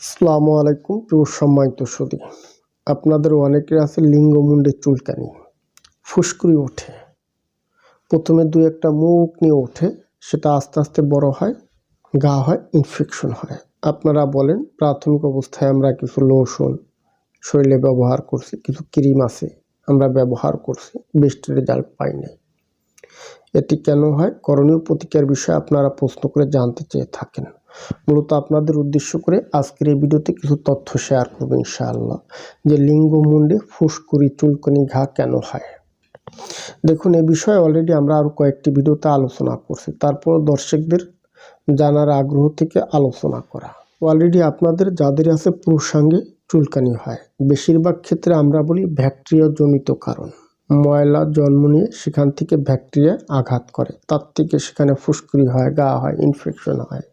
আসসালামু আলাইকুম, প্রিয় সম্মানিত সুদী আপনাদের অনেকের আছে লিঙ্গমুণ্ডে চুলকানি। ফুসকুড়ি ওঠে। প্রথমে দু একটা মুখ নিয়ে ওঠে, সেটা আস্তে আস্তে বড় হয়, গা হয় ইনফেকশন হয়। আপনারা বলেন, প্রাথমিক অবস্থায় আমরা কিছু লোশন শরীরে ব্যবহার করছি, কিছু ক্রিম আছে আমরা ব্যবহার করছি বেস্ট রেজাল্ট পাই নাই। এটি কেন হয়? করণীয় প্রতিকার বিষয়ে আপনারা প্রশ্ন করে জানতে চেয়ে থাকেন। মূলত আপনাদের উদ্দেশ্য করে আজকের এই ভিডিওতে কিছু তথ্য শেয়ার করব ইনশাআল্লাহ। যে লিঙ্গ মুন্ডে ফুসকুড়ি চুলকনি ঘা কেন হয়? দেখুন, এ বিষয়ে অলরেডি আমরা আরও কয়েকটি ভিডিওতে আলোচনা করছি। তারপর দর্শকদের জানার আগ্রহ থেকে আলোচনা করা। অলরেডি আপনাদের যাদের আছে পুরুষাঙ্গে চুলকানি হয়, বেশিরভাগ ক্ষেত্রে আমরা বলি ব্যাকটেরিয়া জনিত কারণ। ময়লা জন্ম নিয়ে সেখান থেকে ব্যাকটেরিয়া আঘাত করে, তার থেকে সেখানে ফুসকুড়ি হয়, গা হয় ইনফেকশন হয়।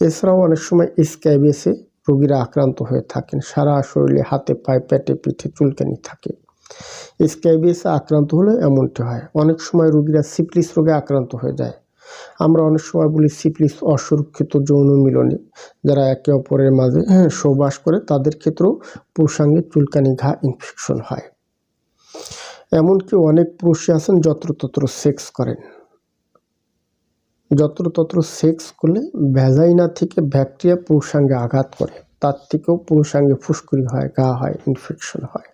এছাড়াও অনেক সময় স্ক্যাবিসে রোগীরা আক্রান্ত হয়ে থাকেন। সারা শরীরে হাতে পায়ে পেটে পিঠে চুলকানি থাকে। স্ক্যাবিসে আক্রান্ত হলে এমনটি হয় অনেক সময় রোগীরা সিপ্লিস রোগে আক্রান্ত হয়ে যায়। আমরা অনেক সময় বলি সিপ্লিস অসুরক্ষিত যৌন মিলনে যারা একে অপরের মাঝে হ্যাঁ, সহবাস করে তাদের ক্ষেত্রেও পুরুষাঙ্গে চুলকানি ঘা ইনফেকশন হয়। এমনকি অনেক পুরুষই আছেন যত্রতত্র সেক্স করেন। যত্রতত্র সেক্স করলে ভ্যাজাইনা থেকে ব্যাকটেরিয়া পুরুষাঙ্গে আঘাত করে। তার থেকেও পুরুষাঙ্গে ফুসকুড়ি হয়, গা হয় ইনফেকশন হয়।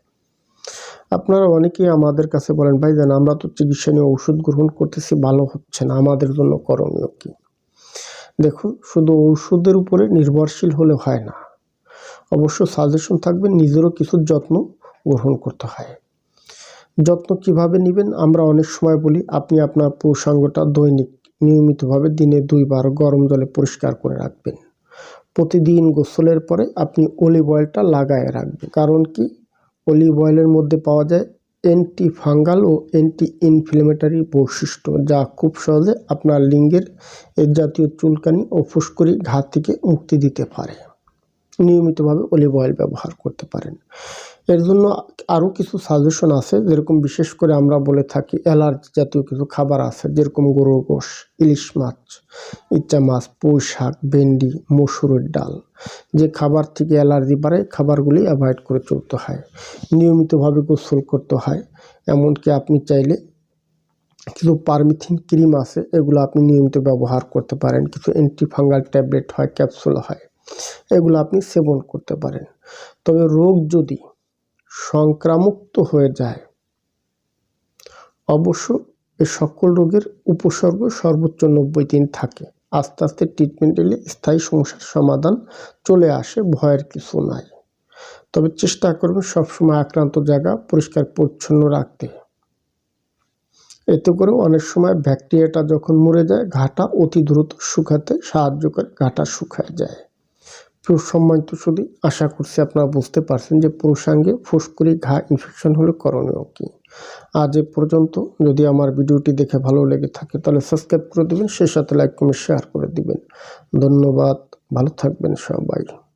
আপনারা অনেকেই আমাদের কাছে বলেন, ভাই জান, আমরা তো চিকিৎসা নিয়ে ওষুধ গ্রহণ করতেছি, ভালো হচ্ছে না, আমাদের জন্য করণীয় কী? দেখুন, শুধু ওষুধের উপরে নির্ভরশীল হলে হয় না। অবশ্য সাজেশন থাকবে নিজেরও কিছু যত্ন গ্রহণ করতে হয়। যত্ন কীভাবে নেবেন? আমরা অনেক সময় বলি, আপনি আপনার পুরুষাঙ্গটা দৈনিক নিয়মিতভাবে দিনে দুইবার গরম জলে পরিষ্কার করে রাখবেন। প্রতিদিন গোসলের পরে আপনি অলিভ অয়েলটা লাগায় রাখবেন। কারণ কি? অলিভ অয়েলের মধ্যে পাওয়া যায় অ্যান্টি ফাঙ্গাল ও অ্যান্টি ইনফ্লেমেটারি বৈশিষ্ট্য, যা খুব সহজে আপনার লিঙ্গের এ জাতীয় চুলকানি ও ফুসকুড়ি ঘা থেকে মুক্তি দিতে পারে। নিয়মিতভাবে অলিভ অয়েল ব্যবহার করতে পারেন। এর জন্য আরও কিছু সাজেশন আছে, যেরকম বিশেষ করে আমরা বলে থাকি অ্যালার্জি জাতীয় কিছু খাবার আছে, যেরকম গরুর গোশ, ইলিশ মাছ, ইচ্চা মাছ, পুঁই শাক, ভেন্ডি, মসুরের ডাল। যে খাবার থেকে অ্যালার্জি বাড়ে, খাবারগুলি অ্যাভয়েড করে চলতে হয়। নিয়মিতভাবে গোসল করতে হয়। এমনকি আপনি চাইলে কিছু পারমিথিন ক্রিম আছে, এগুলো আপনি নিয়মিত ব্যবহার করতে পারেন। কিছু অ্যান্টিফাঙ্গাল ট্যাবলেট হয় ক্যাপসুল হয়, এগুলো আপনি সেবন করতে পারেন। তবে রোগ যদি সংক্রামুক্ত হয়ে যায়। অবশ্য এ সকল রোগের উপসর্গ সর্বোচ্চ নব্বই দিন থাকে। আস্তে আস্তে ট্রিটমেন্ট এলে স্থায়ী সমস্যার সমাধান চলে আসে, ভয়ের কিছু নাই। তবে চেষ্টা করবেন সবসময় আক্রান্ত জায়গা পরিষ্কার পরিচ্ছন্ন রাখতে। এতে করে অনেক সময় ব্যাকটেরিয়াটা যখন মরে যায়, ঘাটা অতি দ্রুত শুকাতে সাহায্য করে, ঘাটা শুকায় যায়। প্রিয় তো শুধু আশা করছি আপনারা বুঝতে পারছেন যে পুরুষাঙ্গে ফুসকুড়ি ঘা ইনফেকশন হলে করণীয় কী। আজ এ পর্যন্ত, যদি আমার ভিডিওটি দেখে ভালো লেগে থাকে তাহলে সাবস্ক্রাইব করে দেবেন, সেই সাথে লাইক কমেন্ট শেয়ার করে দিবেন। ধন্যবাদ, ভালো থাকবেন সবাই।